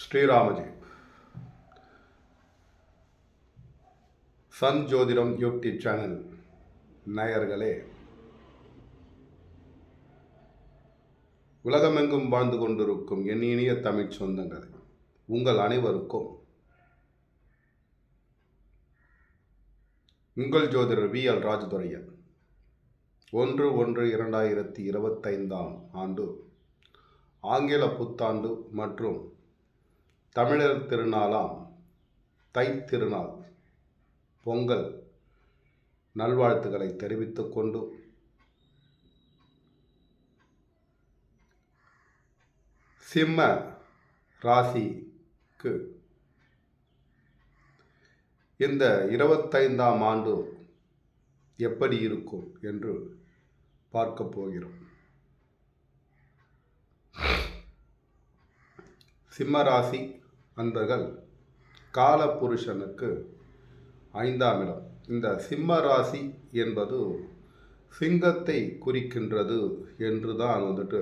Shriramaji. Sun Jothidam YouTube channel நேயர்களே உலகமெங்கும் வாழ்ந்து கொண்டிருக்கும் என் இனிய தமிழ் சொந்தங்கள் உங்கள் அனைவருக்கும் உங்கள் ஜோதிடர் வி எல் ராஜதுரையன். ஒன்று ஒன்று இரண்டாயிரத்தி இருபத்தைந்தாம் ஆண்டு ஆங்கில புத்தாண்டு மற்றும் தமிழர் திருநாளாம் தை திருநாள் பொங்கல் நல்வாழ்த்துக்களை தெரிவித்துக் கொண்டு சிம்ம ராசிக்கு இந்த இருபத்தைந்தாம் ஆண்டு எப்படி இருக்கும் என்று பார்க்கப் போகிறோம். சிம்ம ராசி அன்பர்கள் காலபுருஷனுக்கு ஐந்தாம் இடம். இந்த சிம்ம ராசி என்பது சிங்கத்தை குறிக்கின்றது என்று தான் வந்துட்டு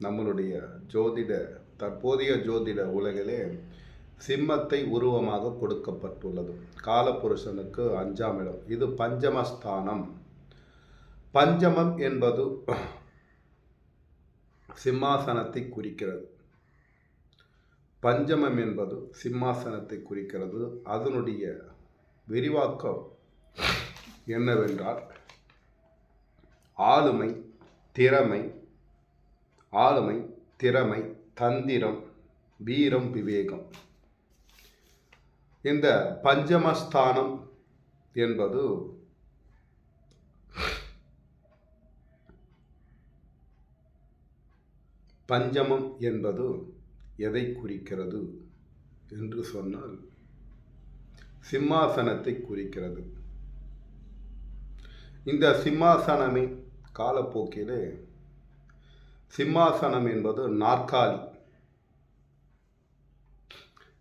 நம்மளுடைய ஜோதிட தற்போதைய ஜோதிட உலகிலே சிம்மத்தை உருவமாக கொடுக்கப்பட்டுள்ளது. காலபுருஷனுக்கு அஞ்சாம் இடம். இது பஞ்சமஸ்தானம். பஞ்சமம் என்பது சிம்மாசனத்தை குறிக்கிறது. பஞ்சமம் என்பது சிம்மாசனத்தை குறிக்கிறது. அதனுடைய விரிவாக்கம் என்னவென்றால் ஆளுமை திறமை ஆளுமை திறமை தந்திரம் வீரம் விவேகம். இந்த பஞ்சமஸ்தானம் என்பது பஞ்சமம் என்பது எதை குறிக்கிறது என்று சொன்னால் சிம்மாசனத்தை குறிக்கிறது. இந்த சிம்மாசனமே காலப்போக்கிலே சிம்மாசனம் என்பது நாற்காலி.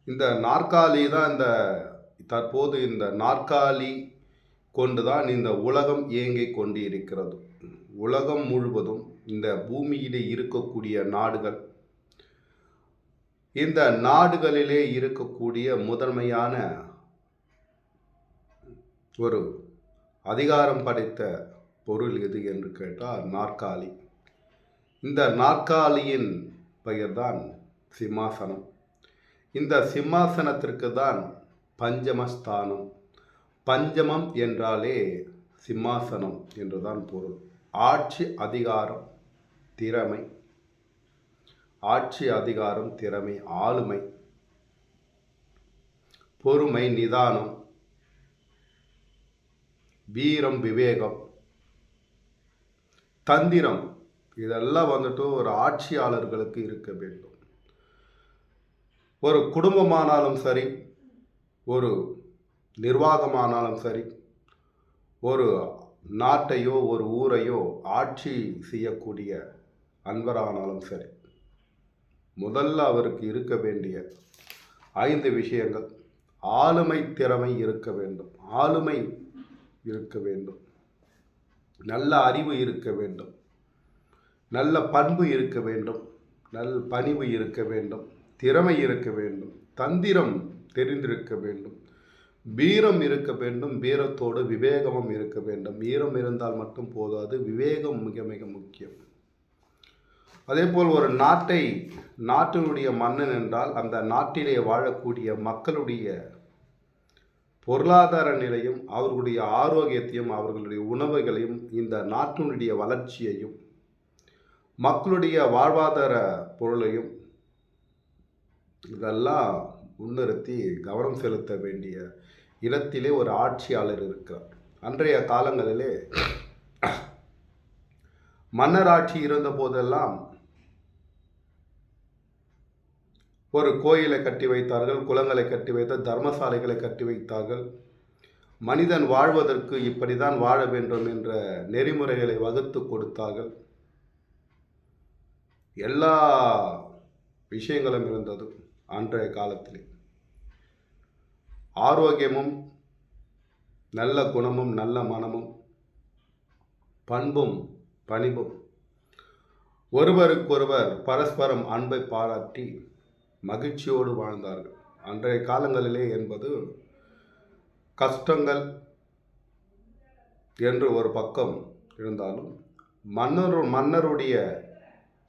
இந்த நாற்காலி தான் இந்த தற்போது இந்த நாற்காலி கொண்டு தான் இந்த உலகம் இயங்கிக் கொண்டு இருக்கிறது உலகம் முழுவதும் இந்த பூமியிலே இருக்கக்கூடிய நாடுகள் இந்த நாடுகளிலே இருக்கக்கூடிய முதன்மையான ஒரு அதிகாரம் படைத்த பொருள் எது என்று கேட்டால் நாற்காலி. இந்த நாற்காலியின் பெயர்தான் சிம்மாசனம். இந்த சிம்மாசனத்திற்கு தான் பஞ்சமஸ்தானம். பஞ்சமம் என்றாலே சிம்மாசனம் என்றுதான் பொருள். ஆட்சி அதிகாரம் திறமை. ஆட்சி அதிகாரம் திறமை ஆளுமை. பொறுமை நிதானம். வீரம் விவேகம். தந்திரம். இதெல்லாம் வந்துட்டு ஒரு ஆட்சியாளர்களுக்கு இருக்க வேண்டும். ஒரு குடும்பமானாலும் சரி ஒரு நிர்வாகமானாலும் சரி ஒரு நாட்டையோ ஒரு ஊரையோ ஆட்சி செய்யக்கூடிய அன்பரானாலும் சரி முதல்ல அவருக்கு இருக்க வேண்டிய ஐந்து விஷயங்கள். ஆளுமை திறமை இருக்க வேண்டும். ஆளுமை இருக்க வேண்டும். நல்ல அறிவு இருக்க வேண்டும். நல்ல பண்பு இருக்க வேண்டும். நல் பணிவு இருக்க வேண்டும். திறமை இருக்க வேண்டும். தந்திரம் தெரிந்திருக்க வேண்டும். வீரம் இருக்க வேண்டும். வீரத்தோடு விவேகமும் இருக்க வேண்டும். வீரம் இருந்தால் மட்டும் போதாது. விவேகம் மிக மிக முக்கியம். அதே போல் ஒரு நாட்டை நாட்டினுடைய மன்னன் என்றால் அந்த நாட்டிலே வாழக்கூடிய மக்களுடைய பொருளாதார நிலையும் அவர்களுடைய ஆரோக்கியத்தையும் அவர்களுடைய உணவுகளையும் இந்த நாட்டினுடைய வளர்ச்சியையும் மக்களுடைய வாழ்வாதார பொருளையும் இதெல்லாம் முன்னிறுத்தி கவனம் செலுத்த வேண்டிய இடத்திலே ஒரு ஆட்சியாளர் இருக்கிறார். அன்றைய காலங்களிலே மன்னர் ஆட்சி இருந்த போதெல்லாம் ஒரு கோயிலை கட்டி வைத்தார்கள் குளங்களை கட்டி வைத்த தர்மசாலைகளை கட்டி வைத்தார்கள். மனிதன் வாழ்வதற்கு இப்படிதான் வாழ வேண்டும் என்ற நெறிமுறைகளை வகுத்து கொடுத்தார்கள். எல்லா விஷயங்களும் இருந்தது அன்றைய காலத்தில். ஆரோக்கியமும் நல்ல குணமும் நல்ல மனமும் பண்பும் பணிவும் ஒருவருக்கொருவர் பரஸ்பரம் அன்பை பாராட்டி மகிழ்ச்சியோடு வாழ்ந்தார்கள். அன்றைய காலங்களிலே என்பது கஷ்டங்கள் என்று ஒரு பக்கம் இருந்தாலும் மன்னர் மன்னருடைய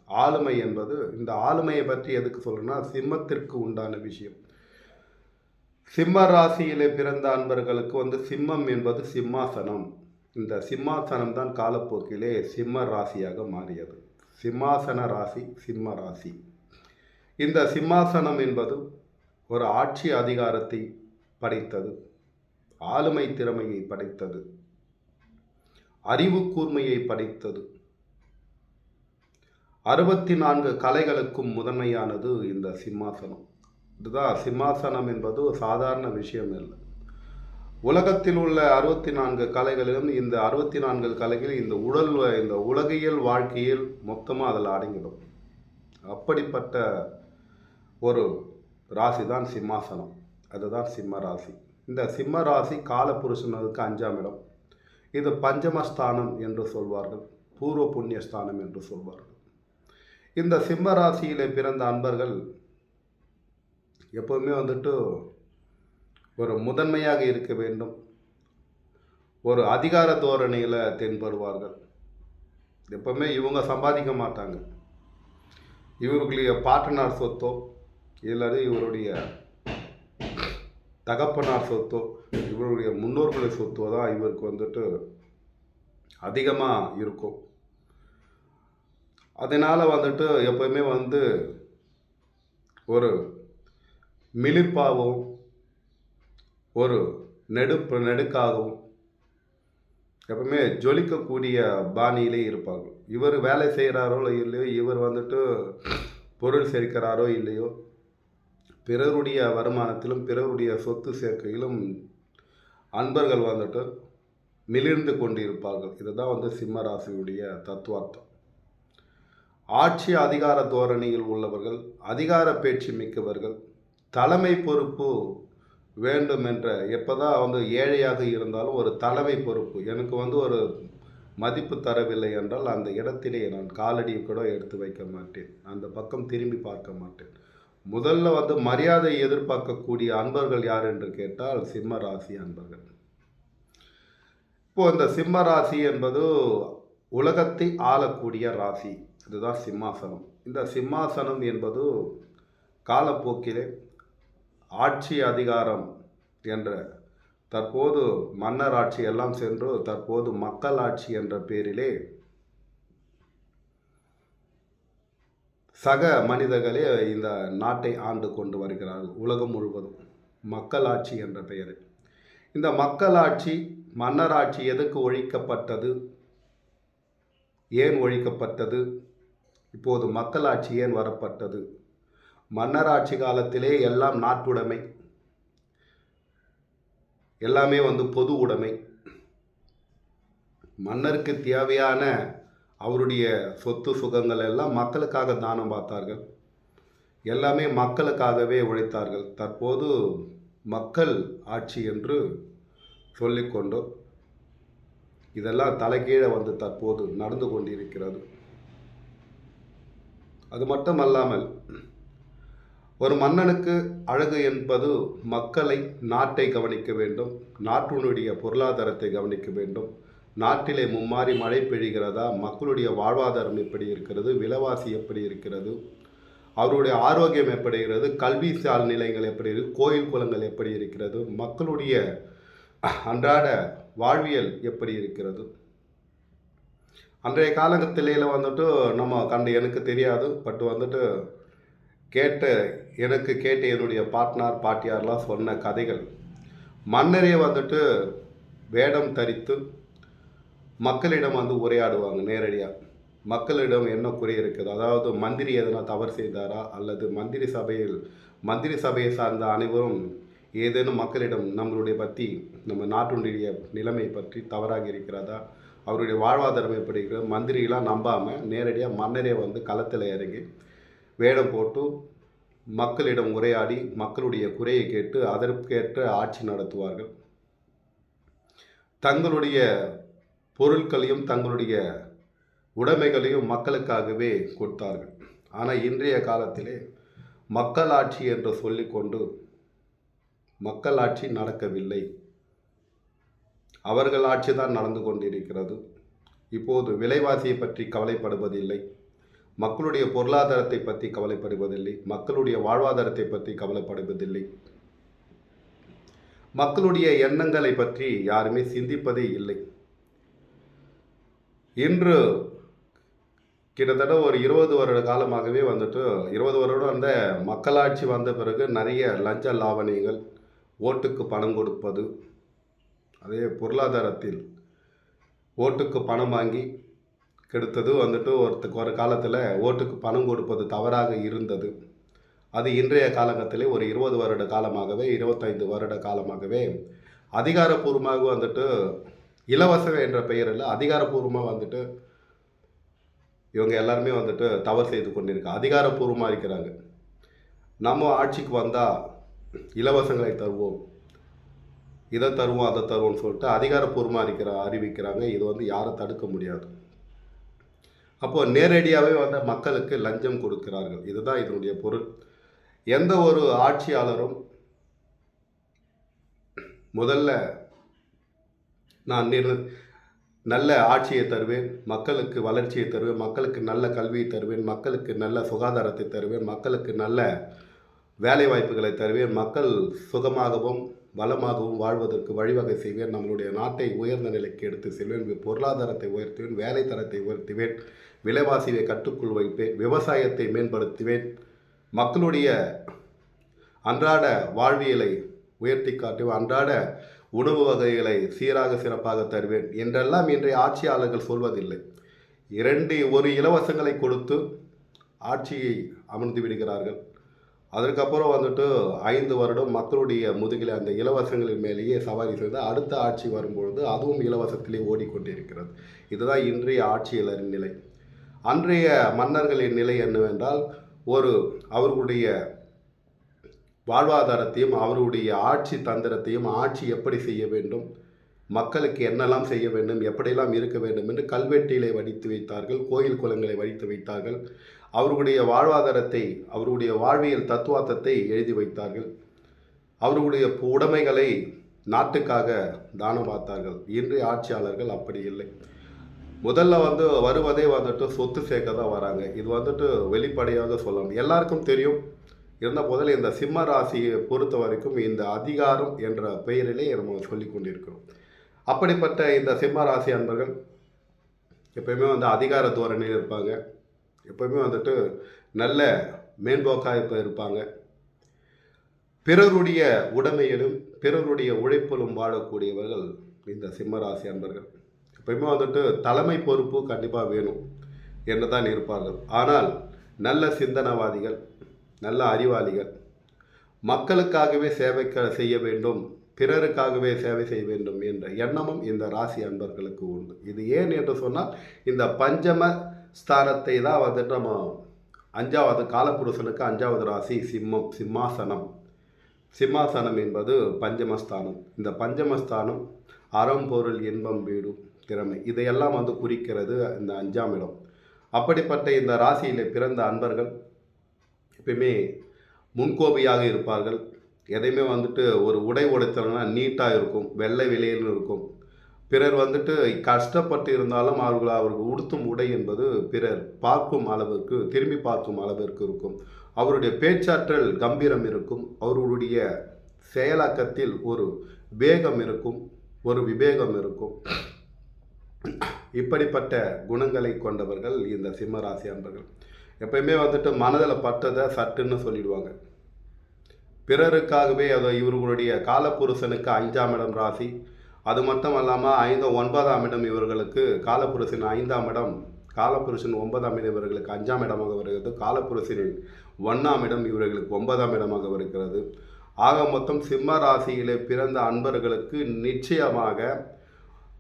ஆளுமை என்பது இந்த ஆளுமையை பற்றி எதுக்கு சொல்றேன்னா சிம்மத்திற்கு உண்டான விஷயம். சிம்ம ராசியிலே பிறந்த அன்பர்களுக்கு வந்து சிம்மம் என்பது சிம்மாசனம். இந்த சிம்மாசனம் தான் காலப்போக்கிலே சிம்ம ராசியாக மாறியது. சிம்மாசன ராசி சிம்ம ராசி. இந்த சிம்மாசனம் என்பது ஒரு ஆட்சி அதிகாரத்தை படைத்தது. ஆளுமை திறமையை படைத்தது. அறிவு கூர்மையை படைத்தது. அறுபத்தி நான்கு கலைகளுக்கும் முதன்மையானது இந்த சிம்மாசனம். இதுதான் சிம்மாசனம் என்பது சாதாரண விஷயம் இல்லை உலகத்தில் உள்ள அறுபத்தி நான்கு கலைகளிலும் இந்த அறுபத்தி நான்கு கலைகள் இந்த உடல் இந்த உலகியல் வாழ்க்கையில் மொத்தமாக அதில் அடங்கிடும். அப்படிப்பட்ட ஒரு ராசி தான் சிம்மாசனம். அதுதான் சிம்ம ராசி. இந்த சிம்ம ராசி காலபுருஷனுக்கு அஞ்சாம் இடம். இது பஞ்சமஸ்தானம் என்று சொல்வார்கள். பூர்வ புண்ணியஸ்தானம் என்று சொல்வார்கள். இந்த சிம்ம ராசியிலே பிறந்த அன்பர்கள் எப்போவுமே வந்துட்டு ஒரு முதன்மையாக இருக்க வேண்டும். ஒரு அதிகார தோரணையில் தென்படுவார்கள். எப்பவுமே இவங்க சம்பாதிக்க மாட்டாங்க. இவர்களுடைய பாட்டனார் சொத்தோ இல்லாது இவருடைய தகப்பனார் சொத்தோ இவருடைய முன்னோர்களுடைய சொத்தோ தான் இவருக்கு வந்துட்டு அதிகமாக இருக்கும். அதனால் வந்துட்டு எப்போவுமே வந்து ஒரு மிளிர்ப்பாகவும் ஒரு நெடுப்பு நெடுக்காகவும் எப்பவுமே ஜொலிக்கக்கூடிய பாணியிலே இருப்பாங்க இவர் வேலை செய்கிறாரோ இல்லையோ இவர் வந்துட்டு பொருள் சேர்க்கிறாரோ இல்லையோ பிறருடைய வருமானத்திலும் பிறருடைய சொத்து சேர்க்கையிலும் அன்பர்கள் வந்துட்டு மிளிர்ந்து கொண்டிருப்பார்கள். இதுதான் வந்து சிம்மராசியுடைய தத்துவார்த்தம். ஆட்சி அதிகார தோரணியில் உள்ளவர்கள் அதிகார பேச்சு மிக்கவர்கள் தலைமை பொறுப்பு வேண்டும் என்ற எப்போதான் வந்து ஏழையாக இருந்தாலும் ஒரு தலைமை பொறுப்பு. எனக்கு வந்து ஒரு மதிப்பு தரவில்லை என்றால் அந்த இடத்திலே நான் காலடியை கூட எடுத்து வைக்க மாட்டேன். அந்த பக்கம் திரும்பி பார்க்க மாட்டேன். முதல்ல வந்து மரியாதை எதிர்பார்க்கக்கூடிய அன்பர்கள் யார் என்று கேட்டால் சிம்ம ராசி அன்பர்கள். இப்போ இந்த சிம்ம ராசி என்பது உலகத்தை ஆளக்கூடிய ராசி. இதுதான் சிம்மாசனம். இந்த சிம்மாசனம் என்பது காலப்போக்கிலே ஆட்சி அதிகாரம் என்ற தற்போது மன்னர் ஆட்சி எல்லாம் சென்று தற்போது மக்கள் ஆட்சி என்ற பேரிலே சக மனிதர்களே இந்த நாட்டை ஆண்டு கொண்டு வருகிறார்கள் உலகம் முழுவதும். மக்களாட்சி என்ற பெயரில். இந்த மக்களாட்சி மன்னராட்சி எதுக்கு ஒழிக்கப்பட்டது? ஏன் ஒழிக்கப்பட்டது? இப்போது மக்களாட்சி ஏன் வரப்பட்டது? மன்னராட்சி காலத்திலே எல்லாம் நாட்டுடைமை. எல்லாமே வந்து பொது உடைமை. மன்னருக்கு தேவையான அவருடைய சொத்து சுகங்கள் எல்லாம் மக்களுக்காக தானம் பார்த்தார்கள். எல்லாமே மக்களுக்காகவே உழைத்தார்கள். தற்போது மக்கள் ஆட்சி என்று சொல்லிக்கொண்டோம் இதெல்லாம் தலைகீழே வந்து தற்போது நடந்து கொண்டிருக்கிறது. அது மட்டும் அல்லாமல் ஒரு மன்னனுக்கு அழகு என்பது மக்களை நாட்டை கவனிக்க வேண்டும் நாட்டினுடைய பொருளாதாரத்தை கவனிக்க வேண்டும். நாட்டிலே மும்மாறி மழை பெய்கிறதா? மக்களுடைய வாழ்வாதாரம் எப்படி இருக்கிறது? விலைவாசி எப்படி இருக்கிறது? அவருடைய ஆரோக்கியம் எப்படி இருக்கிறது? கல்வி சால் நிலையங்கள் எப்படி இருக்குது கோயில் குளங்கள் எப்படி இருக்கிறது? மக்களுடைய அன்றாட வாழ்வியல் எப்படி இருக்கிறது? அன்றைய காலகட்டத்தில வந்துட்டு நம்ம கண்டு எனக்கு தெரியாது பட் வந்துட்டு கேட்ட எனக்கு கேட்ட என்னுடைய பாட்னார் பாட்டியார்லாம் சொன்ன கதைகள். மன்னரே வந்துட்டு வேடம் தரித்து மக்களிடம் வந்து உரையாடுவாங்க நேரடியாக மக்களிடம் என்ன குறை இருக்குது? அதாவது மந்திரி எதனா தவறு செய்தாரா? அல்லது மந்திரி சபையில் மந்திரி சபையை சார்ந்த அனைவரும் ஏதேனும் மக்களிடம் நம்மளுடைய பற்றி நம்ம நாட்டினுடைய நிலைமை பற்றி தவறாக இருக்கிறதா? அவருடைய வாழ்வாதாரம் எப்படி இருக்கிறது மந்திரிலாம் நம்பாமல் நேரடியாக மன்னரே வந்து களத்தில் இறங்கி வேடம் போட்டு மக்களிடம் உரையாடி மக்களுடைய குறையை கேட்டு அதற்கேற்ற ஆட்சி நடத்துவார்கள். தங்களுடைய பொருட்களையும் தங்களுடைய உடைமைகளையும் மக்களுக்காகவே கொடுத்தார்கள். ஆனால் இன்றைய காலத்திலே மக்களாட்சி என்று சொல்லிக்கொண்டு மக்களாட்சி நடக்கவில்லை. அவர்கள் ஆட்சி தான் நடந்து கொண்டிருக்கிறது. இப்போது விலைவாசியை பற்றி கவலைப்படுவதில்லை. மக்களுடைய பொருளாதாரத்தை பற்றி கவலைப்படுவதில்லை மக்களுடைய வாழ்வாதாரத்தை பற்றி கவலைப்படுவதில்லை. மக்களுடைய எண்ணங்களை பற்றி யாருமே சிந்திப்பதே இல்லை. இன்று கிட்டத்தட்ட ஒரு இருபது வருட காலமாகவே வந்துட்டு இருபது வருடம் அந்த மக்களாட்சி வந்த பிறகு நிறைய லஞ்ச லாவணிகள் ஓட்டுக்கு பணம் கொடுப்பது அதே பொருளாதாரத்தில் ஓட்டுக்கு பணம் வாங்கி கெடுத்தது வந்துட்டு ஒருத்தக்கு ஒரு காலத்தில் ஓட்டுக்கு பணம் கொடுப்பது தவறாக இருந்தது. அது இன்றைய காலகட்டத்திலே ஒரு இருபது வருட காலமாகவே இருபத்தைந்து வருட காலமாகவே அதிகாரப்பூர்வமாக வந்துட்டு இலவசம் என்ற பெயரில் அதிகாரப்பூர்வமாக வந்துட்டு இவங்க எல்லாருமே வந்துட்டு தவறு செய்து கொண்டிருக்க. அதிகாரப்பூர்வமாக இருக்கிறாங்க. நம்ம ஆட்சிக்கு வந்தால் இலவசங்களை தருவோம். இதை தருவோம் அதை தருவோம்னு சொல்லிட்டு அதிகாரப்பூர்வமாக இருக்கிற அறிவிக்கிறாங்க. இது வந்து யாரும் தடுக்க முடியாது. அப்போது நேரடியாகவே வந்து மக்களுக்கு லஞ்சம் கொடுக்கிறார்கள். இதுதான் இதனுடைய பொருள். எந்த ஒரு ஆட்சியாளரும் முதல்ல நான் நிர் நல்ல ஆட்சியை தருவேன் மக்களுக்கு வளர்ச்சியை தருவேன் மக்களுக்கு நல்ல கல்வியை தருவேன் மக்களுக்கு நல்ல சுகாதாரத்தை தருவேன் மக்களுக்கு நல்ல வேலை வாய்ப்புகளை தருவேன் மக்கள் சுகமாகவும் வளமாகவும் வாழ்வதற்கு வழிவகை செய்வேன். நம்மளுடைய நாட்டை உயர்ந்த நிலைக்கு எடுத்து செல்வேன். பொருளாதாரத்தை உயர்த்துவேன். வேலை தரத்தை உயர்த்துவேன். விலைவாசியை கட்டுக்குள் வைப்பேன். விவசாயத்தை மேம்படுத்துவேன். மக்களுடைய அன்றாட வாழ்வியலை உயர்த்தி காட்டுவேன். அன்றாட உணவு வகைகளை சீராக சிறப்பாக தருவேன் என்றெல்லாம் இன்றைய ஆட்சியாளர்கள் சொல்வதில்லை. இரண்டு ஒரு இலவசங்களை கொடுத்து ஆட்சியை அமர்ந்து விடுகிறார்கள். அதற்கப்புறம் வந்துட்டு ஐந்து வருடம் மக்களுடைய முதுகில் அந்த இலவசங்களின் மேலேயே சவாரி செய்து அடுத்த ஆட்சி வரும்பொழுது அதுவும் இலவசத்திலே ஓடிக்கொண்டிருக்கிறது. இதுதான் இன்றைய ஆட்சியாளரின் நிலை. அன்றைய மன்னர்களின் நிலை என்னவென்றால் ஒரு அவர்களுடைய வாழ்வாதாரத்தையும் அவருடைய ஆட்சி தந்திரத்தையும் ஆட்சி எப்படி செய்ய வேண்டும் மக்களுக்கு என்னெல்லாம் செய்ய வேண்டும் எப்படியெல்லாம் இருக்க வேண்டும் என்று கல்வெட்டிலே வடித்து வைத்தார்கள் கோயில் குளங்களை வடித்து வைத்தார்கள். அவர்களுடைய வாழ்வாதாரத்தை அவருடைய வாழ்வியல் தத்துவார்த்தத்தை எழுதி வைத்தார்கள். அவர்களுடைய உடைமைகளை நாட்டுக்காக தானம் பார்த்தார்கள். இன்றைய ஆட்சியாளர்கள் அப்படி இல்லை. முதல்ல வந்து வருவதே வந்துட்டு சொத்து சேர்க்க தான் வராங்க. இது வந்துட்டு வெளிப்படையாக சொல்லணும். எல்லாருக்கும் தெரியும். இருந்த போதில் இந்த சிம்ம ராசியை பொறுத்த வரைக்கும் இந்த அதிகாரம் என்ற பெயரிலே நம்ம சொல்லி கொண்டிருக்கிறோம். அப்படிப்பட்ட இந்த சிம்ம ராசி அன்பர்கள் எப்பயுமே வந்து அதிகார தோரணையில் இருப்பாங்க. எப்பயுமே வந்துட்டு நல்ல மேம்போக்காக இப்போ இருப்பாங்க. பிறருடைய உடைமையிலும் பிறருடைய உழைப்பிலும் வாழக்கூடியவர்கள் இந்த சிம்மராசி அன்பர்கள். எப்பயுமே வந்துட்டு தலைமை பொறுப்பு கண்டிப்பாக வேணும். என்று தான் இருப்பார்கள். ஆனால் நல்ல சிந்தனவாதிகள் நல்ல அறிவாளிகள் மக்களுக்காகவே சேவை க- செய்ய வேண்டும் பிறருக்காகவே சேவை செய்ய வேண்டும் என்ற எண்ணமும் இந்த ராசி அன்பர்களுக்கு உண்டு. இது ஏன் என்று சொன்னால் இந்த பஞ்சம ஸ்தானத்தை தான் வந்துட்டு நம்ம அஞ்சாவது காலப்புருஷனுக்கு அஞ்சாவது ராசி சிம்மம் சிம்மாசனம். சிம்மாசனம் என்பது பஞ்சமஸ்தானம். இந்த பஞ்சமஸ்தானம் அறம் பொருள் இன்பம் வீடு திறமை இதையெல்லாம் வந்து குறிக்கிறது இந்த அஞ்சாம் இடம். அப்படிப்பட்ட இந்த ராசியில் பிறந்த அன்பர்கள் எப்பயுமே முன்கோபியாக இருப்பார்கள். எதையுமே வந்துட்டு ஒரு உடை உடைத்தலன்னா நீட்டாக இருக்கும் வெள்ளை வெளியில் இருக்கும். பிறர் வந்துட்டு கஷ்டப்பட்டு இருந்தாலும் அவர்கள் அவர்கள் உடுத்தும் உடை என்பது பிறர் பார்க்கும் அளவிற்கு திரும்பி பார்க்கும் அளவிற்கு இருக்கும். அவருடைய பேச்சாற்றல் கம்பீரம் இருக்கும். அவர்களுடைய செயலாக்கத்தில் ஒரு வேகம் இருக்கும். ஒரு விவேகம் இருக்கும். இப்படிப்பட்ட குணங்களை கொண்டவர்கள் இந்த சிம்மராசி அன்பர்கள். எப்பயுமே வந்துட்டு மனதில் பட்டதை சட்டுன்னு சொல்லிடுவாங்க. பிறருக்காகவே அதை இவர்களுடைய காலப்புருஷனுக்கு அஞ்சாம் இடம் ராசி. அது மட்டும் இல்லாமல் ஐந்து ஒன்பதாம் இடம் இவர்களுக்கு காலப்புருஷன் ஐந்தாம் இடம் காலப்புருஷன் ஒன்பதாம் இடம் இவர்களுக்கு அஞ்சாம் இடமாக வருகிறது. காலப்புருஷனின் ஒன்றாம் இடம் இவர்களுக்கு ஒன்பதாம் இடமாக வருகிறது. ஆக மொத்தம் சிம்ம ராசியிலே பிறந்த அன்பர்களுக்கு நிச்சயமாக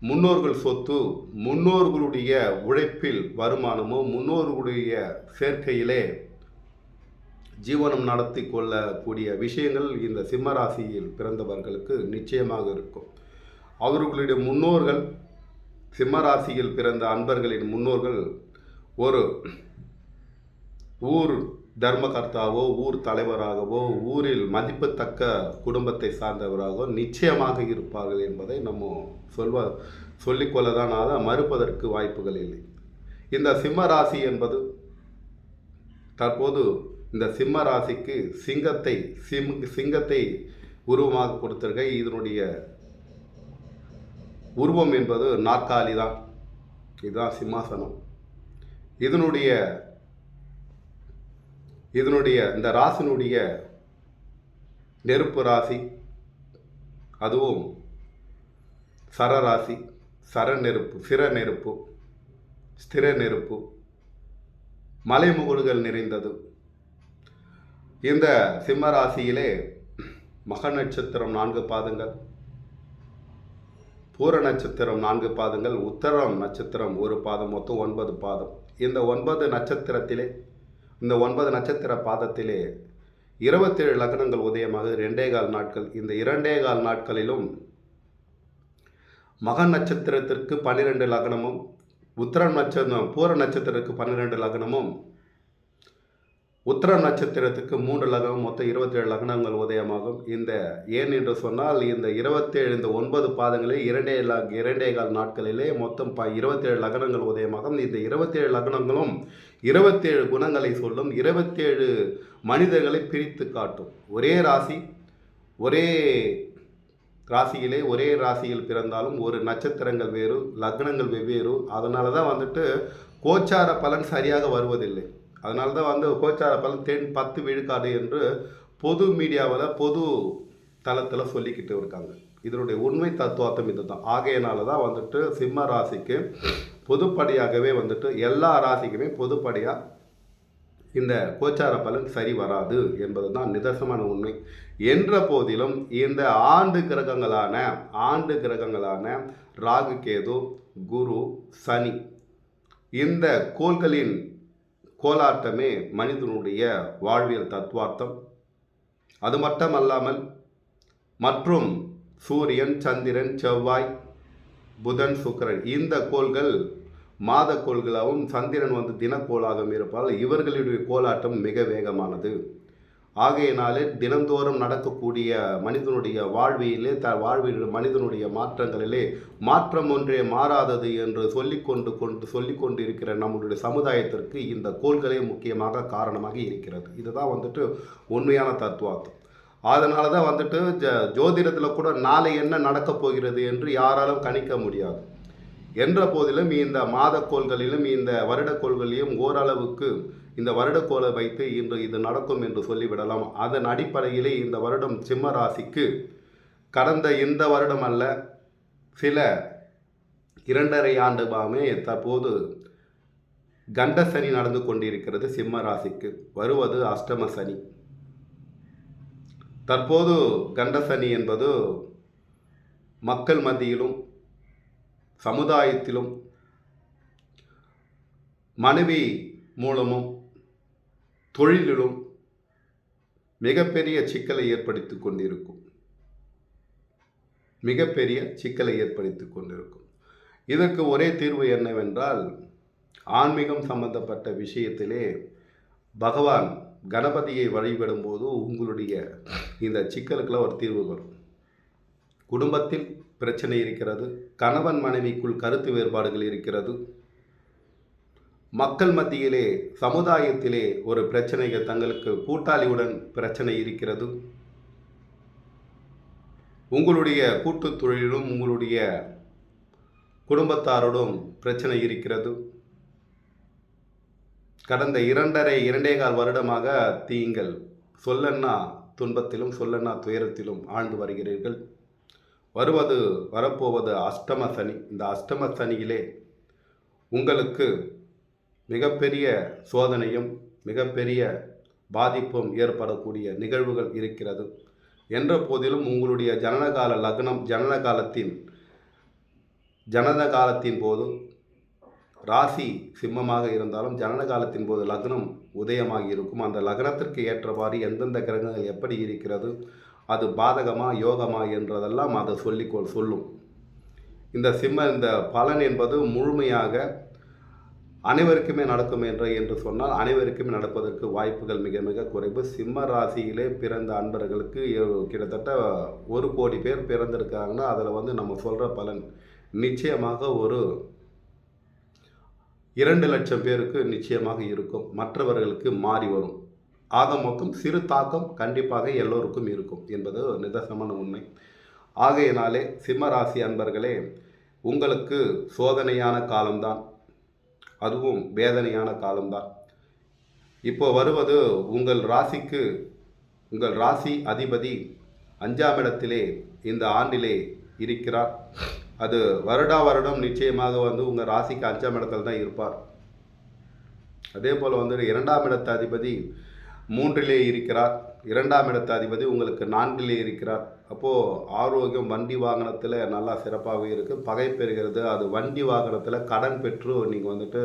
முன்னோர்கள் சொத்து முன்னோர்களுடைய உழைப்பில் வருமானமோ முன்னோர்களுடைய சேர்க்கையிலே ஜீவனம் நடத்தி கொள்ளக்கூடிய விஷயங்கள் இந்த சிம்மராசியில் பிறந்தவர்களுக்கு நிச்சயமாக இருக்கும். அவர்களுடைய முன்னோர்கள் சிம்மராசியில் பிறந்த அன்பர்களின் முன்னோர்கள் ஒரு ஊர் தர்மகர்த்தாவோ ஊர் தலைவராகவோ ஊரில் மதிப்புத்தக்க குடும்பத்தை சார்ந்தவராகவோ நிச்சயமாக இருப்பார்கள் என்பதை நம்ம சொல்வ சொல்லிக்கொள்ளதானால மறுப்பதற்கு வாய்ப்புகள் இல்லை. இந்த சிம்ம ராசி என்பது தற்போது இந்த சிம்ம ராசிக்கு சிங்கத்தை சிம் சிங்கத்தை உருவமாக கொடுத்திருக்க இதனுடைய உருவம் என்பது நாற்காலி தான் இதுதான் சிம்மாசனம். இதனுடைய இதனுடைய இந்த ராசினுடைய நெருப்பு ராசி அதுவும் சரராசி சர நெருப்பு சிற நெருப்பு ஸ்திர நெருப்பு மலைமுகடுகள் நிறைந்தது. இந்த சிம்ம ராசியிலே மக நட்சத்திரம் நான்கு பாதங்கள். பூர நட்சத்திரம் நான்கு பாதங்கள் உத்தரம் நட்சத்திரம் ஒரு பாதம் மொத்தம் ஒன்பது பாதம். இந்த ஒன்பது நட்சத்திரத்திலே இந்த ஒன்பது நட்சத்திர பாதத்திலே இருபத்தேழு லக்னங்கள் உதயமாக ரெண்டே கால் நாட்கள். இந்த இரண்டே கால் நாட்களிலும் மக நட்சத்திரத்திற்கு பன்னிரெண்டு லக்னமும் உத்தர நட்சத்திரம் பூர நட்சத்திரத்துக்கு பன்னிரெண்டு லக்னமும் உத்திர நட்சத்திரத்துக்கு மூன்று லக்னம் மொத்தம் இருபத்தேழு லக்னங்கள் உதயமாகும். இந்த ஏன் என்று சொன்னால் இந்த இருபத்தேழு இந்த ஒன்பது பாதங்களில் இரண்டே ல இரண்டே கால் நாட்களிலே மொத்தம் ப இருபத்தேழு லக்னங்கள் உதயமாகும். இந்த இருபத்தேழு லக்னங்களும் இருபத்தேழு குணங்களை சொல்லும் இருபத்தேழு மனிதர்களை பிரித்து காட்டும். ஒரே ராசி ஒரே ராசியிலே ஒரே ராசியில் பிறந்தாலும் ஒரு நட்சத்திரங்கள் வேறு லக்னங்கள் வெவ்வேறு. அதனால தான் வந்துட்டு கோச்சார பலன் சரியாக வருவதில்லை. அதனால தான் வந்து கோச்சார தென் பத்து விழுக்காடு என்று பொது மீடியாவில் பொது தளத்தில் சொல்லிக்கிட்டு இருக்காங்க. இதனுடைய உண்மை தத்துவார்த்தம் இதுதான். ஆகையினால தான் வந்துட்டு சிம்ம ராசிக்கு பொதுப்படியாகவே வந்துட்டு எல்லா ராசிக்குமே பொதுப்படியாக இந்த கோச்சார பலன் சரி வராது என்பது தான் நிதர்சனமான உண்மை. என்ற போதிலும் இந்த ஆண்டு கிரகங்களான ஆண்டு கிரகங்களான ராகு கேது குரு சனி இந்த கோள்களின் கோலாட்டமே மனிதனுடைய வாழ்வியல் தத்துவார்த்தம். அது மட்டுமல்லாமல் மற்றும் சூரியன் சந்திரன் செவ்வாய் புதன் சுக்கிரன் இந்த கோள்கள் மாத கோள்களாகவும் சந்திரன் வந்து தினக்கோளாகவும் இருப்பால் இவர்களுடைய கோலாட்டம் மிக வேகமானது. ஆகையினாலே தினந்தோறும் நடக்கக்கூடிய மனிதனுடைய வாழ்வியிலே த வாழ்வில் மனிதனுடைய மாற்றங்களிலே மாற்றம் ஒன்றே மாறாதது என்று சொல்லிக்கொண்டு கொண்டு சொல்லிக்கொண்டு இருக்கிற நம்முடைய சமுதாயத்திற்கு இந்த கோள்களே முக்கியமாக காரணமாக இருக்கிறது. இதுதான் வந்துட்டு உண்மையான தத்துவார்த்தம். அதனால தான் வந்துட்டு ஜ ஜோதிடத்தில் கூட நாளை என்ன நடக்கப் போகிறது என்று யாராலும் கணிக்க முடியாது. என்ற போதிலும் இந்த மாதக்கோள்களிலும் இந்த வருடக்கோள்களிலும் ஓரளவுக்கு இந்த வருடக்கோளை வைத்து இன்று இது நடக்கும் என்று சொல்லிவிடலாம். அதன் அடிப்படையிலே இந்த வருடம் சிம்ம ராசிக்கு கடந்த இந்த வருடம் அல்ல சில இரண்டரை ஆண்டுமாமே தற்போது கண்ட சனி நடந்து கொண்டிருக்கிறது சிம்ம ராசிக்கு. வருவது அஷ்டம சனி. தற்போது கண்ட சனி என்பது மக்கள் மத்தியிலும் சமுதாயத்திலும் மனைவி மூலமும் தொழிலிலும் மிகப்பெரிய சிக்கலை ஏற்படுத்தி கொண்டிருக்கும். மிகப்பெரிய சிக்கலை ஏற்படுத்தி கொண்டிருக்கும். இதற்கு ஒரே தீர்வு என்னவென்றால் ஆன்மீகம் சம்பந்தப்பட்ட விஷயத்திலே பகவான் கணபதியை வழிபடும்போது உங்களுடைய இந்த சிக்கலுக்கெல்லாம் ஒரு தீர்வு வரும். குடும்பத்தில் பிரச்சனை இருக்கிறது கணவன் மனைவிக்குள் கருத்து வேறுபாடுகள் இருக்கிறது மக்கள் மத்தியிலே சமுதாயத்திலே ஒரு பிரச்சனைகள் தங்களுக்கு கூட்டாளியுடன் பிரச்சனை இருக்கிறது. உங்களுடைய கூட்டுத் தொழிலும் உங்களுடைய குடும்பத்தாரோடும் பிரச்சனை இருக்கிறது. கடந்த இரண்டரை இரண்டே கால் வருடமாக தீங்கள் சொல்லன்னா துன்பத்திலும் சொல்லன்னா துயரத்திலும் ஆழ்ந்து வருகிறீர்கள். வருவது வரப்போவது அஷ்டம சனி. இந்த அஷ்டம சனியிலே உங்களுக்கு மிகப்பெரிய சோதனையும் மிகப்பெரிய பாதிப்பும் ஏற்படக்கூடிய நிகழ்வுகள் இருக்கிறது. என்ற போதிலும் உங்களுடைய ஜனனகால லக்னம் ஜனன காலத்தின் ஜனன காலத்தின் போது ராசி சிம்மமாக இருந்தாலும் ஜனன காலத்தின் போது லக்னம் உதயமாகி இருக்கும். அந்த லக்னத்திற்கு ஏற்றவாறு எந்தெந்த கிரகங்கள் எப்படி இருக்கிறது அது பாதகமா யோகமா என்றதெல்லாம் அதை சொல்லிக்கொள் சொல்லும். இந்த சிம்ம இந்த பலன் என்பது முழுமையாக அனைவருக்குமே நடக்கும் என்று என்று சொன்னால் அனைவருக்குமே நடப்பதற்கு வாய்ப்புகள் மிக மிக குறைவு. சிம்ம ராசியிலே பிறந்த அன்பர்களுக்கு கிட்டத்தட்ட ஒரு கோடி பேர் பிறந்திருக்காங்கன்னா அதில் வந்து நம்ம சொல்கிற பலன் நிச்சயமாக ஒரு இரண்டு லட்சம் பேருக்கு நிச்சயமாக இருக்கும். மற்றவர்களுக்கு மாறி வரும். ஆக மொத்தம் சிறு தாக்கம் கண்டிப்பாக எல்லோருக்கும் இருக்கும் என்பது நிதர்சனமான உண்மை. ஆகையினாலே சிம்ம ராசி அன்பர்களே உங்களுக்கு சோதனையான காலம்தான். அதுவும் வேதனையான காலம்தான். இப்போ வருவது உங்கள் ராசிக்கு உங்கள் ராசி அதிபதி அஞ்சாம் இடத்திலே இந்த ஆண்டிலே இருக்கிறார். அது வருடா வருடம் நிச்சயமாக வந்து உங்கள் ராசிக்கு அஞ்சாம் இடத்துல தான் இருப்பார். அதே போல் வந்து இரண்டாம் இடத்து அதிபதி மூன்றிலே இருக்கிறார். இரண்டாம் இடத்த அதிபதி உங்களுக்கு நான்கிலே இருக்கிறார். அப்போது ஆரோக்கியம் வண்டி வாகனத்தில் நல்லா சிறப்பாகவே இருக்குது பகை பெறுகிறது. அது வண்டி வாகனத்தில் கடன் பெற்று நீங்கள் வந்துட்டு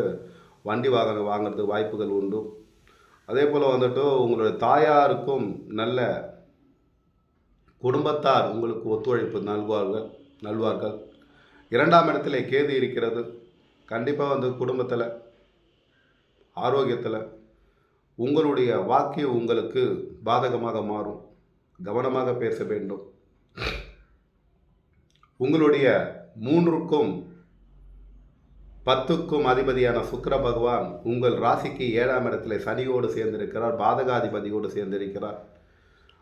வண்டி வாகனம் வாங்குறதுக்கு வாய்ப்புகள் உண்டு. அதே போல் வந்துட்டு உங்களுடைய தாயாருக்கும் நல்ல குடும்பத்தார் உங்களுக்கு ஒத்துழைப்பு நல்வார்கள் நல்வார்கள். இரண்டாம் இடத்துல கேது இருக்கிறது. கண்டிப்பாக வந்து குடும்பத்தில் ஆரோக்கியத்தில் உங்களுடைய வாக்கியம் உங்களுக்கு பாதகமாக மாறும். கவனமாக பேச வேண்டும். உங்களுடைய மூன்றுக்கும் பத்துக்கும் அதிபதியான சுக்கர பகவான் உங்கள் ராசிக்கு ஏழாம் இடத்துல சனியோடு சேர்ந்திருக்கிறார் பாதகாதிபதியோடு சேர்ந்திருக்கிறார்.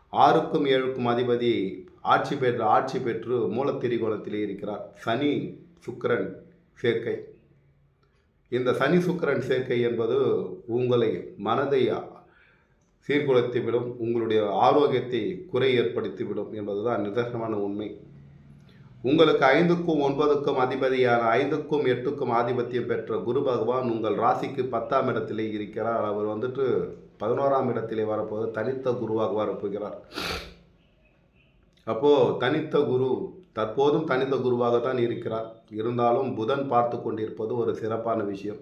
ஆறுக்கும் ஏழுக்கும் அதிபதி ஆட்சி பெற்று ஆட்சி பெற்று மூலத்திரிகோணத்திலே இருக்கிறார். சனி சுக்கரன் சேர்க்கை. இந்த சனி சுக்கரன் சேர்க்கை என்பது உங்களை மனதை சீர்குலைத்துவிடும் உங்களுடைய ஆரோக்கியத்தை குறை ஏற்படுத்திவிடும் என்பதுதான் நிதர்சனமான உண்மை. உங்களுக்கு ஐந்துக்கும் ஒன்பதுக்கும் அதிபதியான ஐந்துக்கும் எட்டுக்கும் ஆதிபத்தியம் பெற்ற குரு பகவான் உங்கள் ராசிக்கு பத்தாம் இடத்திலே இருக்கிறார். அவர் வந்துட்டு பதினோராம் இடத்திலே வரப்போது தனித்த குருவாக வரப்போகிறார். அப்போது தனித்த குரு தற்போதும் தனித்த குருவாக தான் இருக்கிறார். இருந்தாலும் புதன் பார்த்து கொண்டிருப்பது ஒரு சிறப்பான விஷயம்.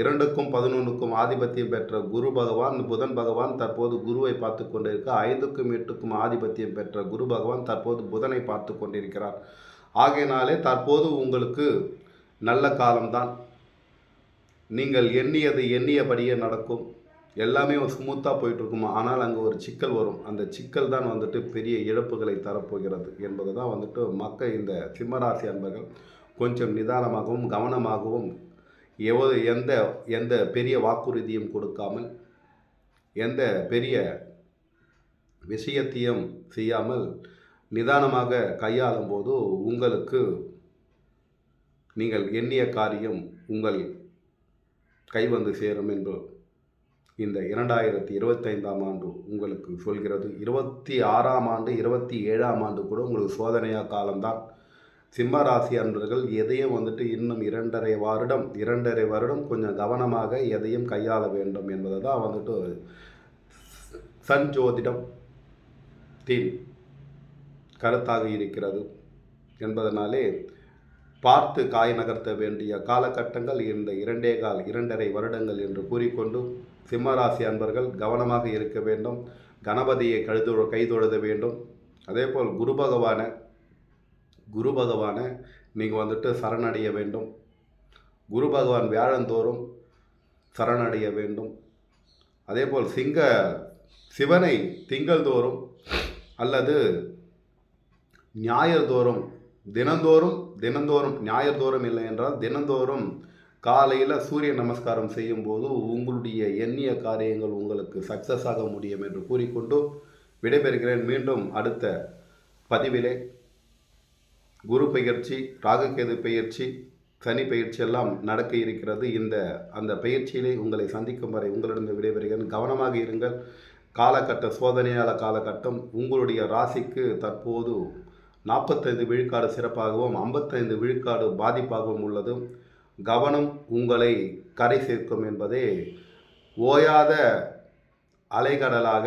இரண்டுக்கும் பதினொன்றுக்கும் ஆதிபத்தியம் பெற்ற குரு பகவான் புதன் பகவான் தற்போது குருவை பார்த்து கொண்டிருக்க ஐந்துக்கும் எட்டுக்கும் ஆதிபத்தியம் பெற்ற குரு பகவான் தற்போது புதனை பார்த்து கொண்டிருக்கிறார். ஆகையினாலே தற்போது உங்களுக்கு நல்ல காலம்தான். நீங்கள் எண்ணியது எண்ணியபடியே நடக்கும். எல்லாமே ஸ்மூத்தாக போயிட்டுருக்குமா. ஆனால் அங்கே ஒரு சிக்கல் வரும். அந்த சிக்கல் தான் வந்துட்டு பெரிய இழப்புகளை தரப்போகிறது என்பது தான் வந்துட்டு மக்கள் இந்த சிம்மராசி அன்பர்கள் கொஞ்சம் நிதானமாகவும் கவனமாகவும் எவது எந்த எந்த பெரிய வாக்குறுதியும் கொடுக்காமல் எந்த பெரிய விஷயத்தையும் செய்யாமல் நிதானமாக கையாளும் போது உங்களுக்கு நீங்கள் எண்ணிய காரியம் உங்கள் கை வந்து சேரும் என்று இந்த இரண்டாயிரத்தி இருபத்தைந்தாம் ஆண்டு உங்களுக்கு சொல்கிறது. இருபத்தி ஆறாம் ஆண்டு இருபத்தி ஏழாம் ஆண்டு கூட உங்களுக்கு சோதனையா காலம்தான். சிம்ம ராசி அன்பர்கள் எதையும் வந்துட்டு இன்னும் இரண்டரை வருடம் இரண்டரை வருடம் கொஞ்சம் கவனமாக எதையும் கையாள வேண்டும் என்பதை தான் வந்துட்டு சன் ஜோதிடம் தீன் கருத்தாக இருக்கிறது என்பதனாலே பார்த்து காய் நகர்த்த வேண்டிய காலகட்டங்கள் இந்த இரண்டே கால் இரண்டரை வருடங்கள் என்று கூறிக்கொண்டு சிம்மராசி அன்பர்கள் கவனமாக இருக்க வேண்டும் கணபதியை கழுது கைதொழுத வேண்டும். அதேபோல் குரு பகவானை குரு பகவானை நீங்கள் வந்துட்டு சரணடைய வேண்டும். குரு பகவான் வியாழந்தோறும் சரணடைய வேண்டும். அதேபோல் சிங்க சிவனை திங்கள்தோறும் அல்லது ஞாயிறுதோறும் தினந்தோறும் தினந்தோறும் ஞாயிறுதோறும் இல்லை என்றால் தினந்தோறும் காலையில் சூரிய நமஸ்காரம் செய்யும்போது உங்களுடைய எண்ணிய காரியங்கள் உங்களுக்கு சக்ஸஸ் ஆக முடியும் என்று கூறிக்கொண்டு விடைபெறுகிறேன். மீண்டும் அடுத்த பதிவிலே குரு பயிற்சி ராகுகேது பயிற்சி சனி பயிற்சி எல்லாம் நடக்க இருக்கிறது. இந்த அந்த பயிற்சியிலே உங்களை சந்திக்கும் வரை உங்களிடம் விடைபெறுகிறேன். கவனமாக இருங்கள். காலகட்ட சோதனையால காலகட்டம். உங்களுடைய ராசிக்கு தற்போது நாற்பத்தைந்து விழுக்காடு சிறப்பாகவும் ஐம்பத்தைந்து விழுக்காடு பாதிப்பாகவும் உள்ளது. கவனம் உங்களை கரை சேர்க்கும் என்பதே ஓயாத அலைகடலாக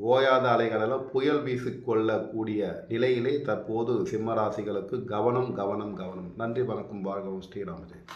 ஓயாத அலைகளெல்லாம் புயல் வீசிக்கொள்ளக்கூடிய நிலையிலே தற்போது சிம்மராசிகளுக்கு கவனம் கவனம் கவனம். நன்றி வணக்கம். வாழ்கவும் ஸ்ரீராமஜெயன்